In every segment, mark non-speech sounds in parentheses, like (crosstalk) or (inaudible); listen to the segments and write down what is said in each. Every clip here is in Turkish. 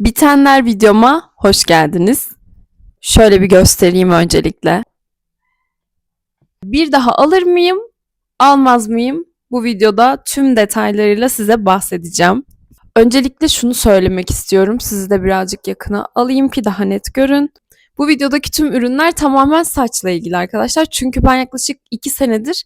Bitenler videoma hoş geldiniz. Şöyle bir göstereyim öncelikle. Bir daha alır mıyım, almaz mıyım? Bu videoda tüm detaylarıyla size bahsedeceğim. Öncelikle şunu söylemek istiyorum. Sizi de birazcık yakına alayım ki daha net görün. Bu videodaki tüm ürünler tamamen saçla ilgili arkadaşlar. Çünkü ben yaklaşık 2 senedir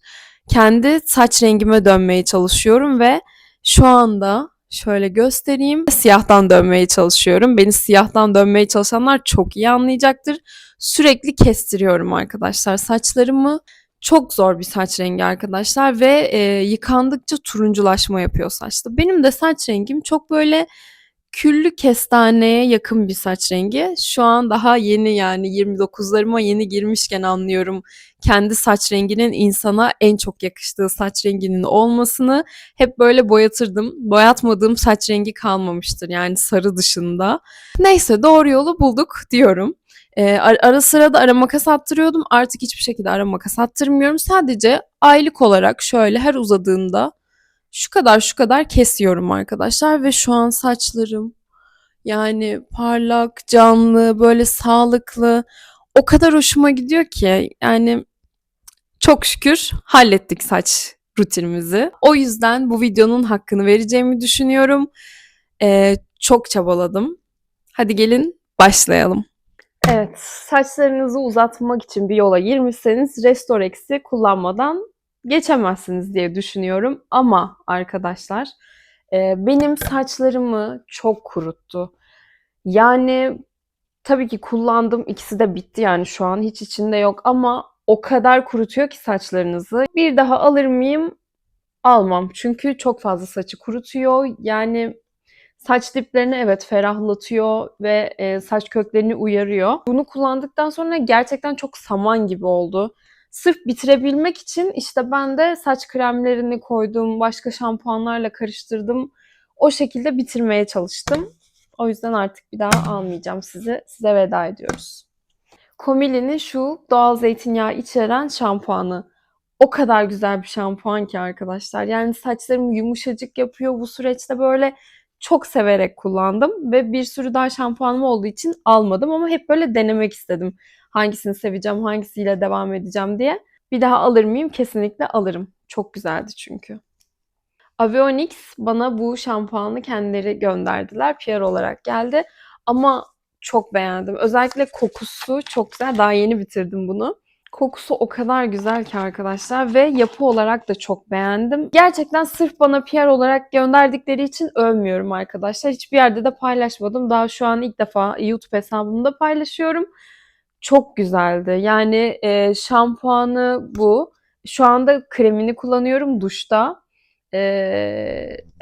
kendi saç rengime dönmeye çalışıyorum ve şu anda şöyle göstereyim. Siyahtan dönmeye çalışıyorum. Beni siyahtan dönmeye çalışanlar çok iyi anlayacaktır. Sürekli kestiriyorum arkadaşlar saçlarımı. Çok zor bir saç rengi arkadaşlar ve e, yıkandıkça turunculaşma yapıyor saçta. Benim de saç rengim çok böyle küllü kestaneye yakın bir saç rengi. Şu an daha yeni yani 29'larıma yeni girmişken anlıyorum kendi saç renginin insana en çok yakıştığı saç renginin olmasını hep böyle boyatırdım. Boyatmadığım saç rengi kalmamıştır yani sarı dışında. Neyse doğru yolu bulduk diyorum. Ar- ara sıra da ara makas attırıyordum. Artık hiçbir şekilde ara makas attırmıyorum. Sadece aylık olarak şöyle her uzadığında şu kadar şu kadar kesiyorum arkadaşlar ve şu an saçlarım yani parlak, canlı, böyle sağlıklı. O kadar hoşuma gidiyor ki yani çok şükür hallettik saç rutinimizi. O yüzden bu videonun hakkını vereceğimi düşünüyorum. Ee, çok çabaladım. Hadi gelin başlayalım. Evet, saçlarınızı uzatmak için bir yola girmişseniz Restorex'i kullanmadan geçemezsiniz diye düşünüyorum. Ama arkadaşlar e, benim saçlarımı çok kuruttu. Yani tabii ki kullandım ikisi de bitti yani şu an hiç içinde yok ama o kadar kurutuyor ki saçlarınızı. Bir daha alır mıyım? Almam. Çünkü çok fazla saçı kurutuyor. Yani saç diplerini evet ferahlatıyor ve e, saç köklerini uyarıyor. Bunu kullandıktan sonra gerçekten çok saman gibi oldu. Sırf bitirebilmek için işte ben de saç kremlerini koydum, başka şampuanlarla karıştırdım. O şekilde bitirmeye çalıştım. O yüzden artık bir daha almayacağım sizi. Size veda ediyoruz. Komili'nin şu doğal zeytinyağı içeren şampuanı. O kadar güzel bir şampuan ki arkadaşlar. Yani saçlarımı yumuşacık yapıyor. Bu süreçte böyle çok severek kullandım ve bir sürü daha şampuanım olduğu için almadım ama hep böyle denemek istedim. Hangisini seveceğim, hangisiyle devam edeceğim diye. Bir daha alır mıyım? Kesinlikle alırım. Çok güzeldi çünkü. Avionics bana bu şampuanı kendileri gönderdiler. PR olarak geldi. Ama çok beğendim. Özellikle kokusu çok güzel. Daha yeni bitirdim bunu. Kokusu o kadar güzel ki arkadaşlar ve yapı olarak da çok beğendim. Gerçekten sırf bana PR olarak gönderdikleri için övmüyorum arkadaşlar. Hiçbir yerde de paylaşmadım. Daha şu an ilk defa YouTube hesabımda paylaşıyorum. Çok güzeldi. Yani e, şampuanı bu. Şu anda kremini kullanıyorum duşta. E,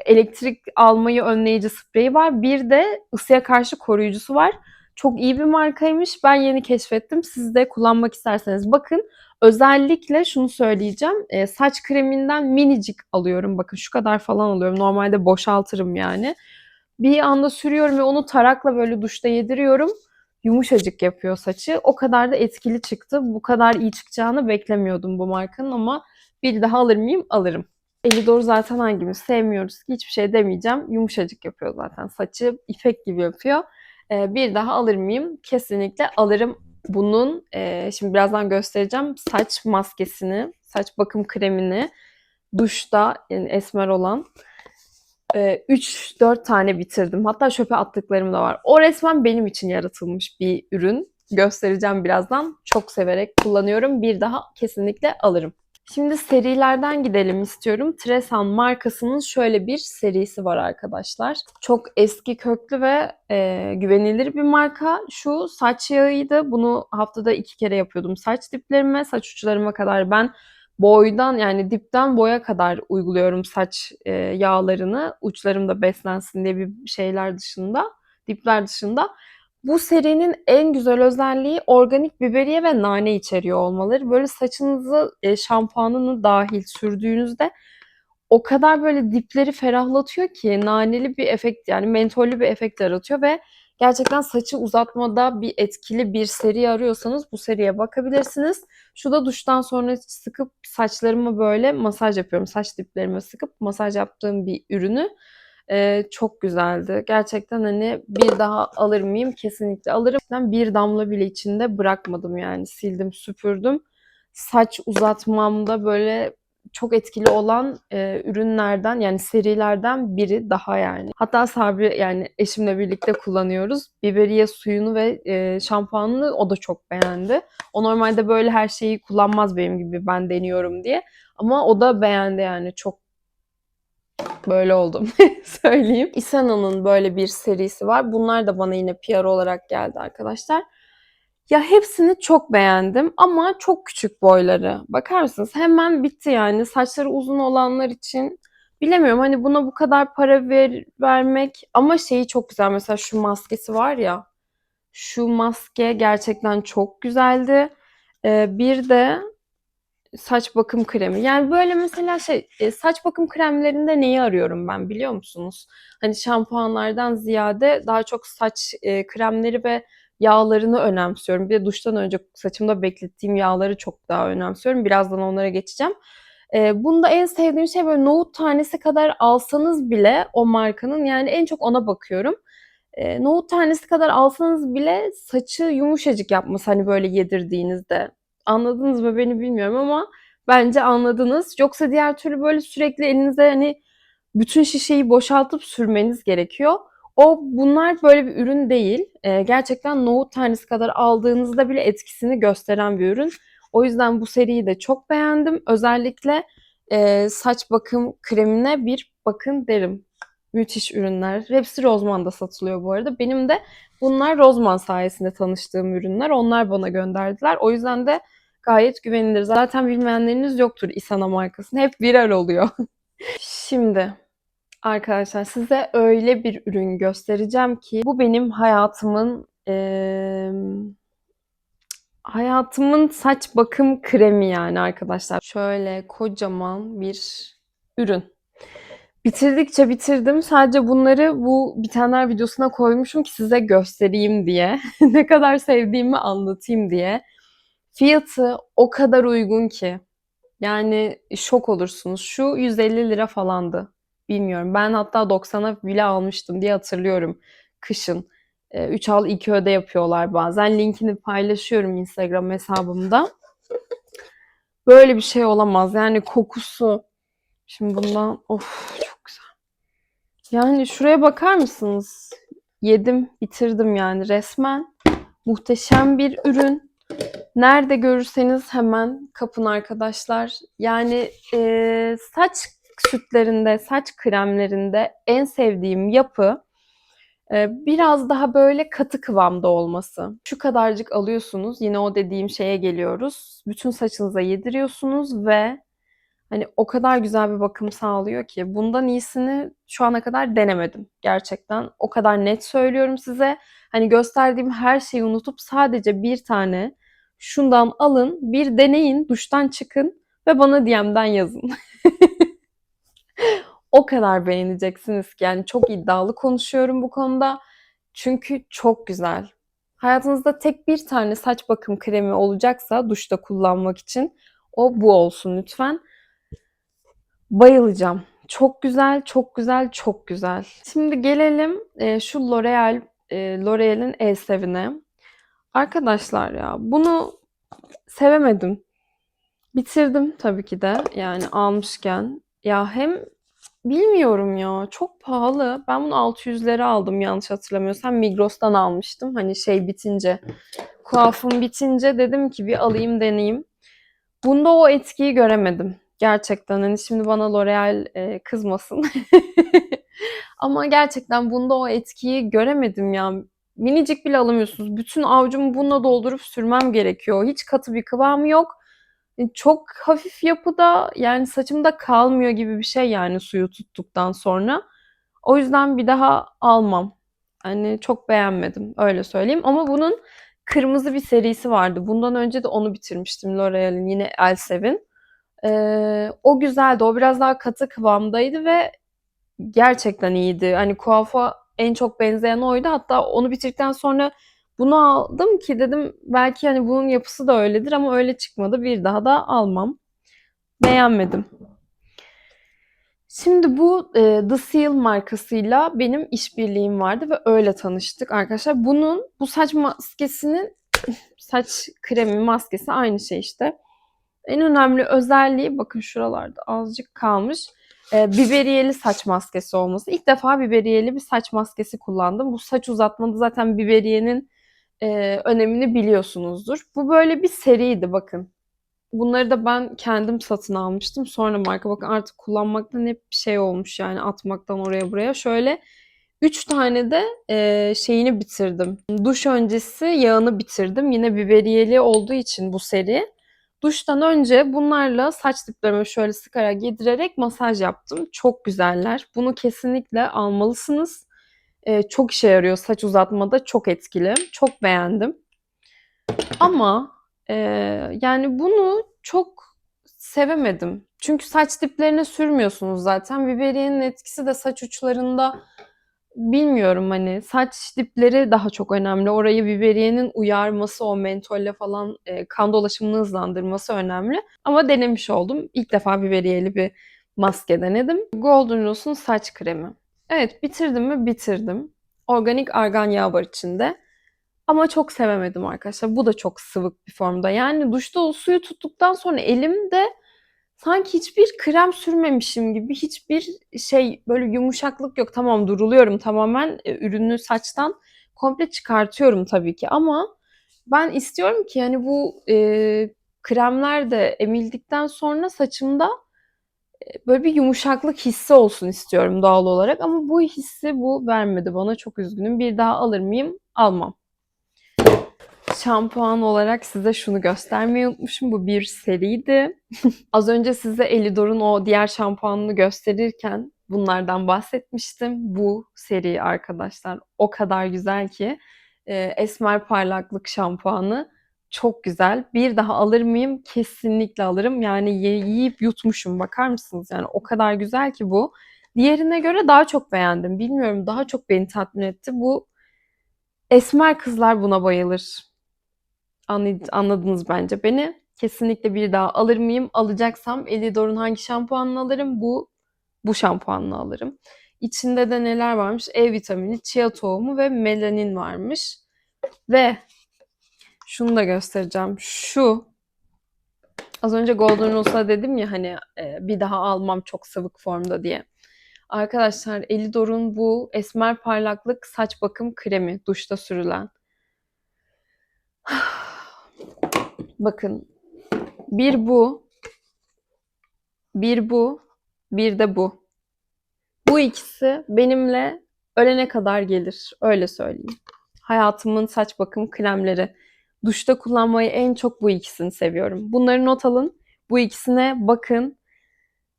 elektrik almayı önleyici spreyi var. Bir de ısıya karşı koruyucusu var. Çok iyi bir markaymış. Ben yeni keşfettim. Siz de kullanmak isterseniz bakın. Özellikle şunu söyleyeceğim. E, saç kreminden minicik alıyorum. Bakın şu kadar falan alıyorum. Normalde boşaltırım yani. Bir anda sürüyorum ve onu tarakla böyle duşta yediriyorum. Yumuşacık yapıyor saçı. O kadar da etkili çıktı. Bu kadar iyi çıkacağını beklemiyordum bu markanın ama bir daha alır mıyım? Alırım. Elidor zaten hangimiz sevmiyoruz ki hiçbir şey demeyeceğim. Yumuşacık yapıyor zaten saçı. ipek gibi yapıyor. Ee, bir daha alır mıyım? Kesinlikle alırım. Bunun e, şimdi birazdan göstereceğim saç maskesini, saç bakım kremini duşta yani esmer olan 3-4 tane bitirdim. Hatta çöpe attıklarım da var. O resmen benim için yaratılmış bir ürün. Göstereceğim birazdan. Çok severek kullanıyorum. Bir daha kesinlikle alırım. Şimdi serilerden gidelim istiyorum. Tresan markasının şöyle bir serisi var arkadaşlar. Çok eski köklü ve e, güvenilir bir marka. Şu saç yağıydı. Bunu haftada iki kere yapıyordum saç diplerime, saç uçlarıma kadar ben boydan yani dipten boya kadar uyguluyorum saç e, yağlarını. Uçlarımda beslensin diye bir şeyler dışında, dipler dışında. Bu serinin en güzel özelliği organik biberiye ve nane içeriyor olmaları. Böyle saçınızı e, şampuanını dahil sürdüğünüzde o kadar böyle dipleri ferahlatıyor ki naneli bir efekt yani mentollü bir efekt yaratıyor ve gerçekten saçı uzatmada bir etkili bir seri arıyorsanız bu seriye bakabilirsiniz. Şu da duştan sonra sıkıp saçlarımı böyle masaj yapıyorum. Saç diplerime sıkıp masaj yaptığım bir ürünü. Ee, çok güzeldi. Gerçekten hani bir daha alır mıyım? Kesinlikle alırım. Ben bir damla bile içinde bırakmadım yani. Sildim, süpürdüm. Saç uzatmamda böyle çok etkili olan e, ürünlerden yani serilerden biri daha yani. Hatta Sabri yani eşimle birlikte kullanıyoruz. Biberiye suyunu ve e, şampuanını o da çok beğendi. O normalde böyle her şeyi kullanmaz benim gibi ben deniyorum diye. Ama o da beğendi yani çok böyle oldum (laughs) söyleyeyim. Isana'nın böyle bir serisi var. Bunlar da bana yine PR olarak geldi arkadaşlar. Ya hepsini çok beğendim ama çok küçük boyları. Bakar mısınız? Hemen bitti yani. Saçları uzun olanlar için bilemiyorum hani buna bu kadar para ver, vermek ama şeyi çok güzel. Mesela şu maskesi var ya. Şu maske gerçekten çok güzeldi. Ee, bir de saç bakım kremi. Yani böyle mesela şey e, saç bakım kremlerinde neyi arıyorum ben biliyor musunuz? Hani şampuanlardan ziyade daha çok saç e, kremleri ve yağlarını önemsiyorum. Bir de duştan önce saçımda beklettiğim yağları çok daha önemsiyorum. Birazdan onlara geçeceğim. E, bunda en sevdiğim şey böyle nohut tanesi kadar alsanız bile o markanın yani en çok ona bakıyorum. E, nohut tanesi kadar alsanız bile saçı yumuşacık yapması hani böyle yedirdiğinizde. Anladınız mı beni bilmiyorum ama bence anladınız. Yoksa diğer türlü böyle sürekli elinize hani bütün şişeyi boşaltıp sürmeniz gerekiyor. O bunlar böyle bir ürün değil. Ee, gerçekten nohut tanesi kadar aldığınızda bile etkisini gösteren bir ürün. O yüzden bu seriyi de çok beğendim. Özellikle e, saç bakım kremine bir bakın derim. Müthiş ürünler. Hepsi Rozman'da satılıyor bu arada. Benim de bunlar Rozman sayesinde tanıştığım ürünler. Onlar bana gönderdiler. O yüzden de gayet güvenilir. Zaten bilmeyenleriniz yoktur Isana markasını. Hep viral oluyor. (laughs) Şimdi arkadaşlar size öyle bir ürün göstereceğim ki bu benim hayatımın eee, hayatımın saç bakım kremi yani arkadaşlar. Şöyle kocaman bir ürün. Bitirdikçe bitirdim. Sadece bunları bu bitenler videosuna koymuşum ki size göstereyim diye. (laughs) ne kadar sevdiğimi anlatayım diye. Fiyatı o kadar uygun ki. Yani şok olursunuz. Şu 150 lira falandı. Bilmiyorum. Ben hatta 90'a bile almıştım diye hatırlıyorum kışın. 3 al 2 öde yapıyorlar bazen. Linkini paylaşıyorum Instagram hesabımda. Böyle bir şey olamaz. Yani kokusu. Şimdi bundan of çok güzel. Yani şuraya bakar mısınız? Yedim, bitirdim yani resmen. Muhteşem bir ürün. Nerede görürseniz hemen kapın arkadaşlar. Yani e, saç sütlerinde, saç kremlerinde en sevdiğim yapı e, biraz daha böyle katı kıvamda olması. Şu kadarcık alıyorsunuz. Yine o dediğim şeye geliyoruz. Bütün saçınıza yediriyorsunuz ve hani o kadar güzel bir bakım sağlıyor ki bundan iyisini şu ana kadar denemedim gerçekten. O kadar net söylüyorum size. Hani gösterdiğim her şeyi unutup sadece bir tane şundan alın, bir deneyin, duştan çıkın ve bana DM'den yazın. (laughs) o kadar beğeneceksiniz ki yani çok iddialı konuşuyorum bu konuda. Çünkü çok güzel. Hayatınızda tek bir tane saç bakım kremi olacaksa duşta kullanmak için o bu olsun lütfen. Bayılacağım. Çok güzel, çok güzel, çok güzel. Şimdi gelelim e, şu L'Oreal e, L'Oreal'in E7'ine. Arkadaşlar ya bunu sevemedim. Bitirdim tabii ki de yani almışken. Ya hem bilmiyorum ya çok pahalı. Ben bunu 600'lere aldım yanlış hatırlamıyorsam. Migros'tan almıştım. Hani şey bitince, kuafım bitince dedim ki bir alayım deneyeyim. Bunda o etkiyi göremedim. Gerçekten hani şimdi bana L'Oreal e, kızmasın. (laughs) Ama gerçekten bunda o etkiyi göremedim ya. Minicik bile alamıyorsunuz. Bütün avucumu bununla doldurup sürmem gerekiyor. Hiç katı bir kıvamı yok. Çok hafif yapıda yani saçımda kalmıyor gibi bir şey yani suyu tuttuktan sonra. O yüzden bir daha almam. Hani çok beğenmedim öyle söyleyeyim. Ama bunun kırmızı bir serisi vardı. Bundan önce de onu bitirmiştim L'Oreal'in yine Elsev'in. Ee, o güzeldi. O biraz daha katı kıvamdaydı ve gerçekten iyiydi. Hani kuafa en çok benzeyen oydu. Hatta onu bitirdikten sonra bunu aldım ki dedim belki hani bunun yapısı da öyledir ama öyle çıkmadı. Bir daha da almam. Beğenmedim. Şimdi bu e, The Seal markasıyla benim işbirliğim vardı ve öyle tanıştık arkadaşlar. Bunun bu saç maskesinin (laughs) saç kremi maskesi aynı şey işte. En önemli özelliği bakın şuralarda azıcık kalmış. E, biberiyeli saç maskesi olması. İlk defa biberiyeli bir saç maskesi kullandım. Bu saç uzatmada zaten biberiyenin e, önemini biliyorsunuzdur. Bu böyle bir seriydi bakın. Bunları da ben kendim satın almıştım. Sonra marka bakın artık kullanmaktan hep şey olmuş yani atmaktan oraya buraya. Şöyle 3 tane de e, şeyini bitirdim. Duş öncesi yağını bitirdim. Yine biberiyeli olduğu için bu seri. Duştan önce bunlarla saç diplerime şöyle sıkarak yedirerek masaj yaptım. Çok güzeller. Bunu kesinlikle almalısınız. E, çok işe yarıyor saç uzatmada. Çok etkili. Çok beğendim. Ama e, yani bunu çok sevemedim. Çünkü saç diplerine sürmüyorsunuz zaten. Biberiyenin etkisi de saç uçlarında bilmiyorum hani saç dipleri daha çok önemli. Orayı biberiyenin uyarması, o mentolle falan e, kan dolaşımını hızlandırması önemli. Ama denemiş oldum. İlk defa biberiyeli bir maske denedim. Golden Rose'un saç kremi. Evet bitirdim mi? Bitirdim. Organik argan yağı var içinde. Ama çok sevemedim arkadaşlar. Bu da çok sıvık bir formda. Yani duşta o suyu tuttuktan sonra elimde sanki hiçbir krem sürmemişim gibi hiçbir şey böyle yumuşaklık yok. Tamam duruluyorum tamamen e, ürünü saçtan komple çıkartıyorum tabii ki ama ben istiyorum ki yani bu e, kremler de emildikten sonra saçımda böyle bir yumuşaklık hissi olsun istiyorum doğal olarak ama bu hissi bu vermedi bana çok üzgünüm. Bir daha alır mıyım? Almam. Şampuan olarak size şunu göstermeyi unutmuşum. Bu bir seriydi. (laughs) Az önce size Elidor'un o diğer şampuanını gösterirken bunlardan bahsetmiştim. Bu seri arkadaşlar o kadar güzel ki. Ee, esmer parlaklık şampuanı çok güzel. Bir daha alır mıyım? Kesinlikle alırım. Yani yiyip yutmuşum bakar mısınız? Yani o kadar güzel ki bu. Diğerine göre daha çok beğendim. Bilmiyorum daha çok beni tatmin etti. Bu esmer kızlar buna bayılır. Anladınız bence beni. Kesinlikle bir daha alır mıyım? Alacaksam Elidor'un hangi şampuanını alırım? Bu bu şampuanını alırım. İçinde de neler varmış? E vitamini, chia tohumu ve melanin varmış. Ve şunu da göstereceğim. Şu az önce Golden Rose'a dedim ya hani e, bir daha almam çok sıvık formda diye. Arkadaşlar Elidor'un bu esmer parlaklık saç bakım kremi duşta sürülen. (sighs) Bakın bir bu, bir bu, bir de bu. Bu ikisi benimle ölene kadar gelir. Öyle söyleyeyim. Hayatımın saç bakım kremleri. Duşta kullanmayı en çok bu ikisini seviyorum. Bunları not alın. Bu ikisine bakın.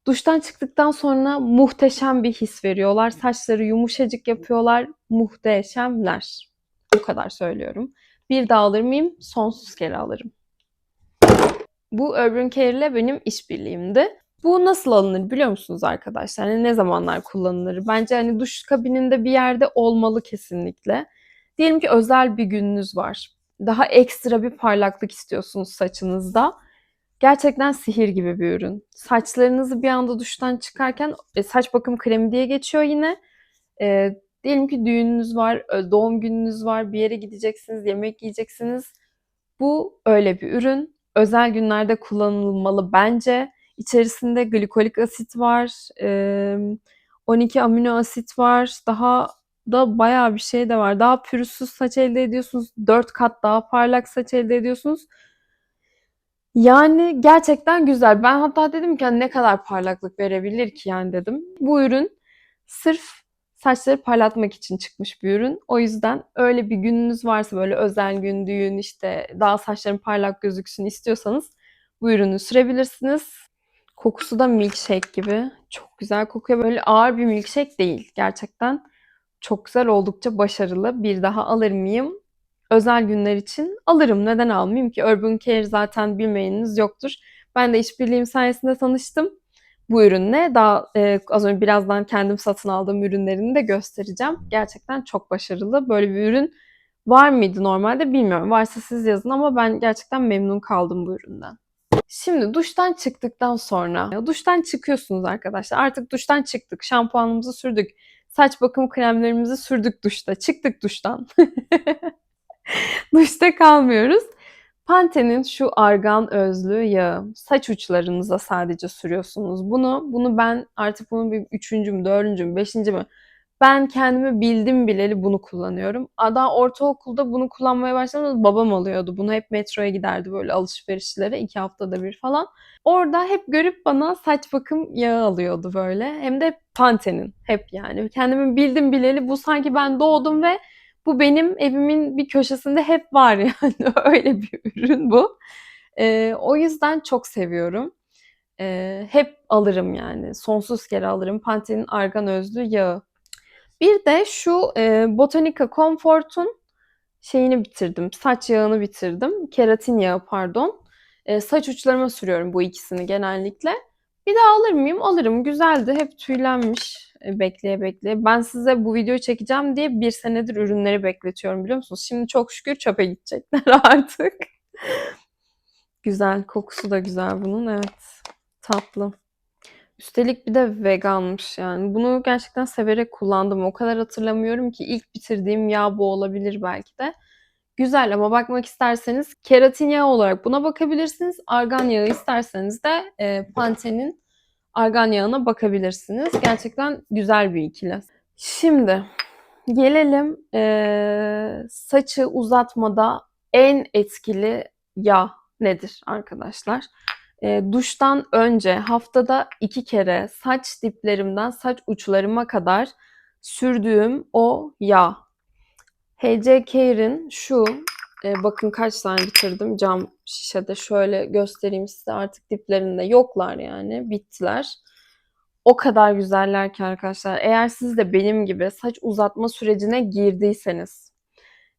Duştan çıktıktan sonra muhteşem bir his veriyorlar. Saçları yumuşacık yapıyorlar. Muhteşemler. Bu kadar söylüyorum. Bir daha alır mıyım? Sonsuz kere alırım. Bu Urban Care ile benim işbirliğimdi. Bu nasıl alınır biliyor musunuz arkadaşlar? Yani ne zamanlar kullanılır? Bence hani duş kabininde bir yerde olmalı kesinlikle. Diyelim ki özel bir gününüz var. Daha ekstra bir parlaklık istiyorsunuz saçınızda. Gerçekten sihir gibi bir ürün. Saçlarınızı bir anda duştan çıkarken e, saç bakım kremi diye geçiyor yine. E, diyelim ki düğününüz var, doğum gününüz var, bir yere gideceksiniz, yemek yiyeceksiniz. Bu öyle bir ürün özel günlerde kullanılmalı bence. İçerisinde glikolik asit var, 12 amino asit var, daha da bayağı bir şey de var. Daha pürüzsüz saç elde ediyorsunuz. 4 kat daha parlak saç elde ediyorsunuz. Yani gerçekten güzel. Ben hatta dedim ki hani ne kadar parlaklık verebilir ki yani dedim. Bu ürün sırf saçları parlatmak için çıkmış bir ürün. O yüzden öyle bir gününüz varsa böyle özel gün, düğün işte daha saçların parlak gözüksün istiyorsanız bu ürünü sürebilirsiniz. Kokusu da milkshake gibi. Çok güzel kokuyor. Böyle ağır bir milkshake değil. Gerçekten çok güzel, oldukça başarılı. Bir daha alır mıyım? Özel günler için alırım. Neden almayayım ki? Urban Care zaten bilmeyeniniz yoktur. Ben de işbirliğim sayesinde tanıştım bu ürünle. Daha e, az önce birazdan kendim satın aldığım ürünlerini de göstereceğim. Gerçekten çok başarılı. Böyle bir ürün var mıydı normalde bilmiyorum. Varsa siz yazın ama ben gerçekten memnun kaldım bu üründen. Şimdi duştan çıktıktan sonra, duştan çıkıyorsunuz arkadaşlar. Artık duştan çıktık, şampuanımızı sürdük, saç bakım kremlerimizi sürdük duşta, çıktık duştan. (laughs) Duşta kalmıyoruz. Pantene'in şu argan özlü yağı saç uçlarınıza sadece sürüyorsunuz. Bunu bunu ben artık bunun bir üçüncü mü, dördüncü mü, beşinci mi? Ben kendimi bildim bileli bunu kullanıyorum. Daha ortaokulda bunu kullanmaya başladığımda babam alıyordu. Bunu hep metroya giderdi böyle alışverişlere iki haftada bir falan. Orada hep görüp bana saç bakım yağı alıyordu böyle. Hem de Pantene'in hep yani. Kendimi bildim bileli bu sanki ben doğdum ve bu benim evimin bir köşesinde hep var (laughs) yani. Öyle bir ürün bu. Ee, o yüzden çok seviyorum. Ee, hep alırım yani. Sonsuz kere alırım. Pantene'in argan özlü yağı. Bir de şu e, Botanica Comfort'un şeyini bitirdim. Saç yağını bitirdim. Keratin yağı pardon. E, saç uçlarıma sürüyorum bu ikisini genellikle. Bir daha alır mıyım? Alırım. Güzeldi. Hep tüylenmiş. E, bekleye bekleye. Ben size bu videoyu çekeceğim diye bir senedir ürünleri bekletiyorum biliyor musunuz? Şimdi çok şükür çöpe gidecekler (laughs) artık. güzel. Kokusu da güzel bunun. Evet. Tatlı. Üstelik bir de veganmış yani. Bunu gerçekten severek kullandım. O kadar hatırlamıyorum ki ilk bitirdiğim yağ bu olabilir belki de. Güzel ama bakmak isterseniz keratin yağı olarak buna bakabilirsiniz. Argan yağı isterseniz de e, Pantene'in argan yağına bakabilirsiniz. Gerçekten güzel bir ikili. Şimdi gelelim e, saçı uzatmada en etkili yağ nedir arkadaşlar? E, duştan önce haftada iki kere saç diplerimden saç uçlarıma kadar sürdüğüm o yağ. HC Care'in şu e, bakın kaç tane bitirdim cam şişede şöyle göstereyim size artık diplerinde yoklar yani bittiler. O kadar güzeller ki arkadaşlar. Eğer siz de benim gibi saç uzatma sürecine girdiyseniz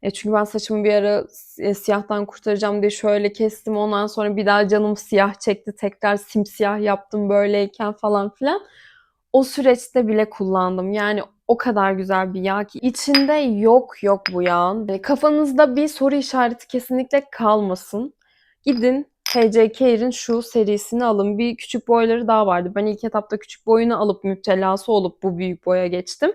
e çünkü ben saçımı bir ara e, siyahtan kurtaracağım diye şöyle kestim. Ondan sonra bir daha canım siyah çekti. Tekrar simsiyah yaptım böyleyken falan filan. O süreçte bile kullandım. Yani o kadar güzel bir yağ ki içinde yok yok bu yağın. E, kafanızda bir soru işareti kesinlikle kalmasın. Gidin TC Care'in şu serisini alın. Bir küçük boyları daha vardı. Ben ilk etapta küçük boyunu alıp müptelası olup bu büyük boya geçtim.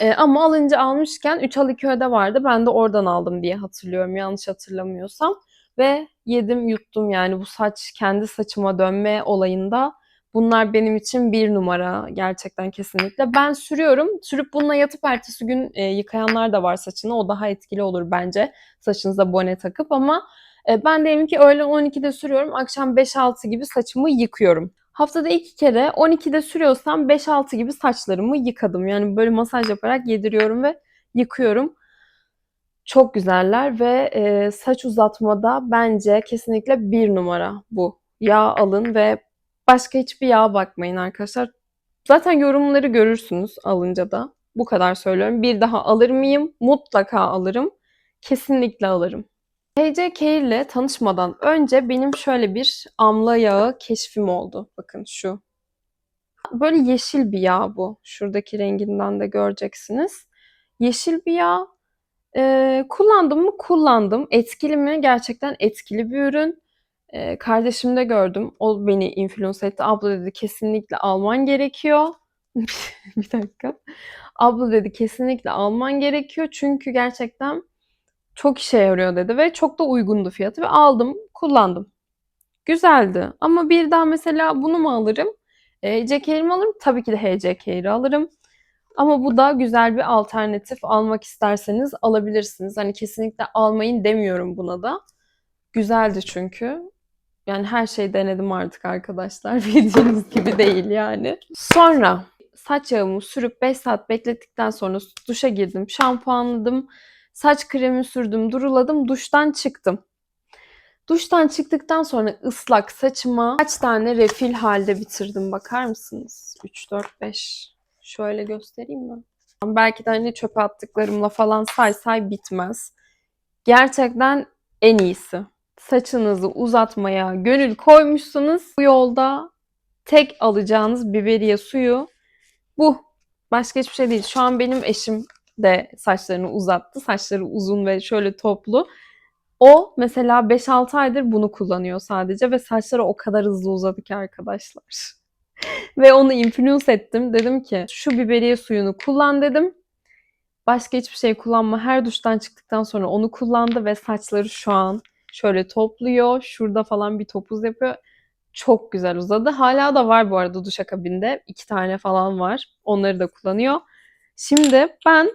E, ama alınca almışken 3 al 2 öde vardı. Ben de oradan aldım diye hatırlıyorum yanlış hatırlamıyorsam. Ve yedim yuttum yani bu saç kendi saçıma dönme olayında bunlar benim için bir numara gerçekten kesinlikle. Ben sürüyorum. Sürüp bununla yatıp ertesi gün e, yıkayanlar da var saçını. O daha etkili olur bence saçınıza bone takıp ama e, ben diyelim ki öğlen 12'de sürüyorum. Akşam 5-6 gibi saçımı yıkıyorum. Haftada iki kere 12'de sürüyorsam 5-6 gibi saçlarımı yıkadım. Yani böyle masaj yaparak yediriyorum ve yıkıyorum. Çok güzeller ve e, saç uzatmada bence kesinlikle bir numara bu. Yağ alın ve başka hiçbir yağ bakmayın arkadaşlar. Zaten yorumları görürsünüz alınca da. Bu kadar söylüyorum. Bir daha alır mıyım? Mutlaka alırım. Kesinlikle alırım. HC Care ile tanışmadan önce benim şöyle bir amla yağı keşfim oldu. Bakın şu. Böyle yeşil bir yağ bu. Şuradaki renginden de göreceksiniz. Yeşil bir yağ. Ee, kullandım mı? Kullandım. Etkili mi? Gerçekten etkili bir ürün. Ee, kardeşimde gördüm. O beni influence etti. Abla dedi kesinlikle alman gerekiyor. (laughs) bir dakika. Abla dedi kesinlikle alman gerekiyor. Çünkü gerçekten çok işe yarıyor dedi ve çok da uygundu fiyatı ve aldım, kullandım. Güzeldi ama bir daha mesela bunu mu alırım? HC Care'i mi alırım? Tabii ki de HC Care'i alırım. Ama bu da güzel bir alternatif almak isterseniz alabilirsiniz. Hani kesinlikle almayın demiyorum buna da. Güzeldi çünkü. Yani her şeyi denedim artık arkadaşlar. (laughs) Bildiğiniz gibi değil yani. Sonra saç yağımı sürüp 5 saat beklettikten sonra duşa girdim, şampuanladım. Saç kremi sürdüm, duruladım, duştan çıktım. Duştan çıktıktan sonra ıslak saçıma kaç tane refil halde bitirdim bakar mısınız? 3, 4, 5. Şöyle göstereyim mi? Belki de hani çöpe attıklarımla falan say say bitmez. Gerçekten en iyisi. Saçınızı uzatmaya gönül koymuşsunuz. Bu yolda tek alacağınız biberiye suyu bu. Başka hiçbir şey değil. Şu an benim eşim de saçlarını uzattı. Saçları uzun ve şöyle toplu. O mesela 5-6 aydır bunu kullanıyor sadece ve saçları o kadar hızlı uzadı ki arkadaşlar. (laughs) ve onu influence ettim. Dedim ki şu biberiye suyunu kullan dedim. Başka hiçbir şey kullanma. Her duştan çıktıktan sonra onu kullandı ve saçları şu an şöyle topluyor. Şurada falan bir topuz yapıyor. Çok güzel uzadı. Hala da var bu arada duş akabinde. iki tane falan var. Onları da kullanıyor. Şimdi ben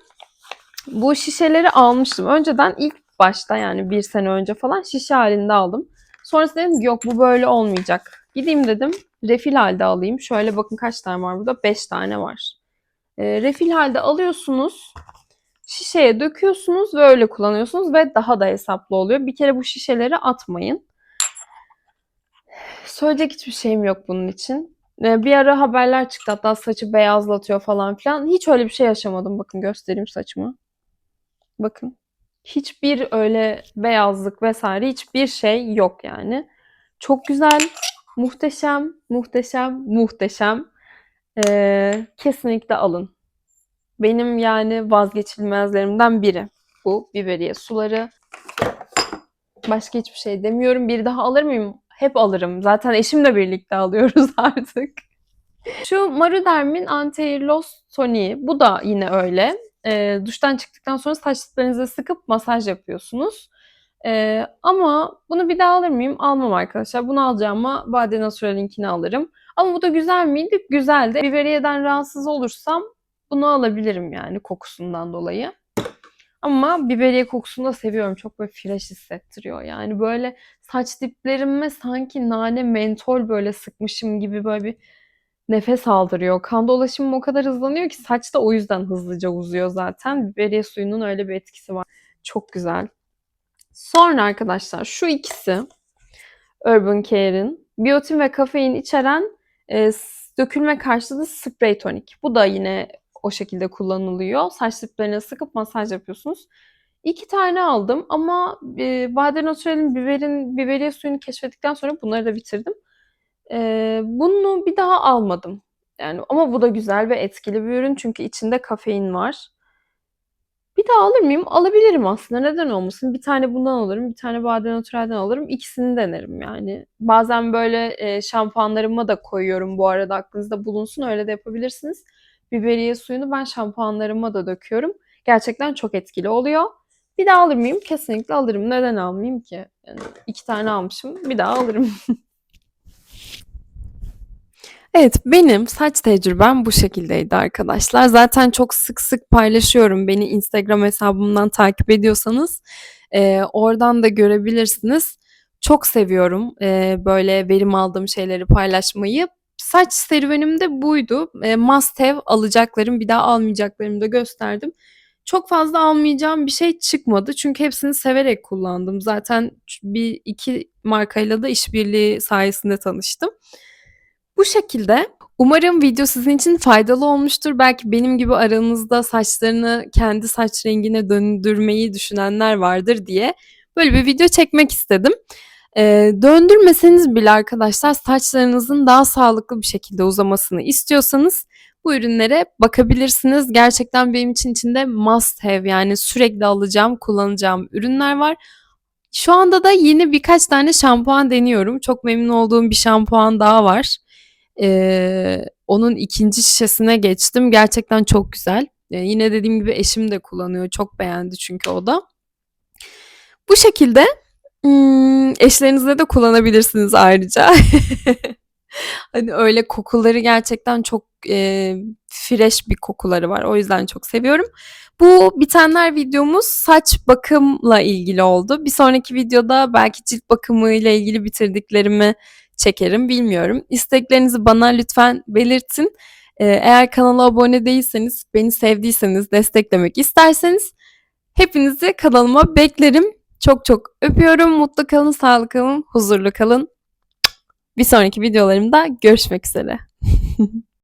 bu şişeleri almıştım. Önceden ilk başta yani bir sene önce falan şişe halinde aldım. Sonrasında dedim ki yok bu böyle olmayacak. Gideyim dedim refil halde alayım. Şöyle bakın kaç tane var burada? 5 tane var. E, refil halde alıyorsunuz. Şişeye döküyorsunuz ve öyle kullanıyorsunuz ve daha da hesaplı oluyor. Bir kere bu şişeleri atmayın. Söyleyecek hiçbir şeyim yok bunun için. E, bir ara haberler çıktı hatta saçı beyazlatıyor falan filan. Hiç öyle bir şey yaşamadım. Bakın göstereyim saçımı. Bakın. Hiçbir öyle beyazlık vesaire hiçbir şey yok yani. Çok güzel, muhteşem, muhteşem, muhteşem. Ee, kesinlikle alın. Benim yani vazgeçilmezlerimden biri bu biberiye suları. Başka hiçbir şey demiyorum. Bir daha alır mıyım? Hep alırım. Zaten eşimle birlikte alıyoruz (laughs) artık. Şu Maruderm'in Anti-Hair Loss Toniği. Bu da yine öyle. E, duştan çıktıktan sonra saçlarınızı sıkıp masaj yapıyorsunuz. E, ama bunu bir daha alır mıyım? Almam arkadaşlar. Bunu alacağıma Bade Natural'inkini alırım. Ama bu da güzel miydi? Güzeldi. Biberiyeden rahatsız olursam bunu alabilirim yani kokusundan dolayı. Ama biberiye kokusunu da seviyorum. Çok böyle fresh hissettiriyor. Yani böyle saç diplerime sanki nane mentol böyle sıkmışım gibi böyle bir nefes aldırıyor. Kan dolaşımım o kadar hızlanıyor ki saç da o yüzden hızlıca uzuyor zaten. Biberiye suyunun öyle bir etkisi var. Çok güzel. Sonra arkadaşlar şu ikisi Urban Care'in biyotin ve kafein içeren e, dökülme karşıtı spray tonik. Bu da yine o şekilde kullanılıyor. Saç diplerine sıkıp masaj yapıyorsunuz. İki tane aldım ama e, Bade Natural'in biberin, biberiye suyunu keşfettikten sonra bunları da bitirdim. E, bunu bir daha almadım. Yani ama bu da güzel ve etkili bir ürün çünkü içinde kafein var. Bir daha alır mıyım? Alabilirim aslında. Neden olmasın? Bir tane bundan alırım, bir tane Bade Natural'den alırım. İkisini denerim yani. Bazen böyle e, şampuanlarıma da koyuyorum bu arada aklınızda bulunsun. Öyle de yapabilirsiniz. Biberiye suyunu ben şampuanlarıma da döküyorum. Gerçekten çok etkili oluyor. Bir daha alır mıyım? Kesinlikle alırım. Neden almayayım ki? Yani iki tane almışım. Bir daha alırım. (laughs) Evet, benim saç tecrübem bu şekildeydi arkadaşlar. Zaten çok sık sık paylaşıyorum. Beni Instagram hesabımdan takip ediyorsanız e, oradan da görebilirsiniz. Çok seviyorum e, böyle verim aldığım şeyleri paylaşmayı. Saç serüvenim de buydu. E, must have alacaklarım, bir daha almayacaklarımı da gösterdim. Çok fazla almayacağım bir şey çıkmadı. Çünkü hepsini severek kullandım. Zaten bir iki markayla da işbirliği sayesinde tanıştım. Bu şekilde umarım video sizin için faydalı olmuştur. Belki benim gibi aranızda saçlarını kendi saç rengine döndürmeyi düşünenler vardır diye böyle bir video çekmek istedim. Ee, döndürmeseniz bile arkadaşlar saçlarınızın daha sağlıklı bir şekilde uzamasını istiyorsanız bu ürünlere bakabilirsiniz. Gerçekten benim için içinde must have yani sürekli alacağım, kullanacağım ürünler var. Şu anda da yeni birkaç tane şampuan deniyorum. Çok memnun olduğum bir şampuan daha var. Ee, onun ikinci şişesine geçtim. Gerçekten çok güzel. Ee, yine dediğim gibi eşim de kullanıyor. Çok beğendi çünkü o da. Bu şekilde hmm, eşlerinizle de kullanabilirsiniz ayrıca. (laughs) hani öyle kokuları gerçekten çok e, fresh bir kokuları var. O yüzden çok seviyorum. Bu bitenler videomuz saç bakımla ilgili oldu. Bir sonraki videoda belki cilt bakımı ile ilgili bitirdiklerimi çekerim bilmiyorum. İsteklerinizi bana lütfen belirtin. Ee, eğer kanala abone değilseniz, beni sevdiyseniz, desteklemek isterseniz hepinizi kanalıma beklerim. Çok çok öpüyorum. Mutlu kalın, sağlıklı kalın, huzurlu kalın. Bir sonraki videolarımda görüşmek üzere. (laughs)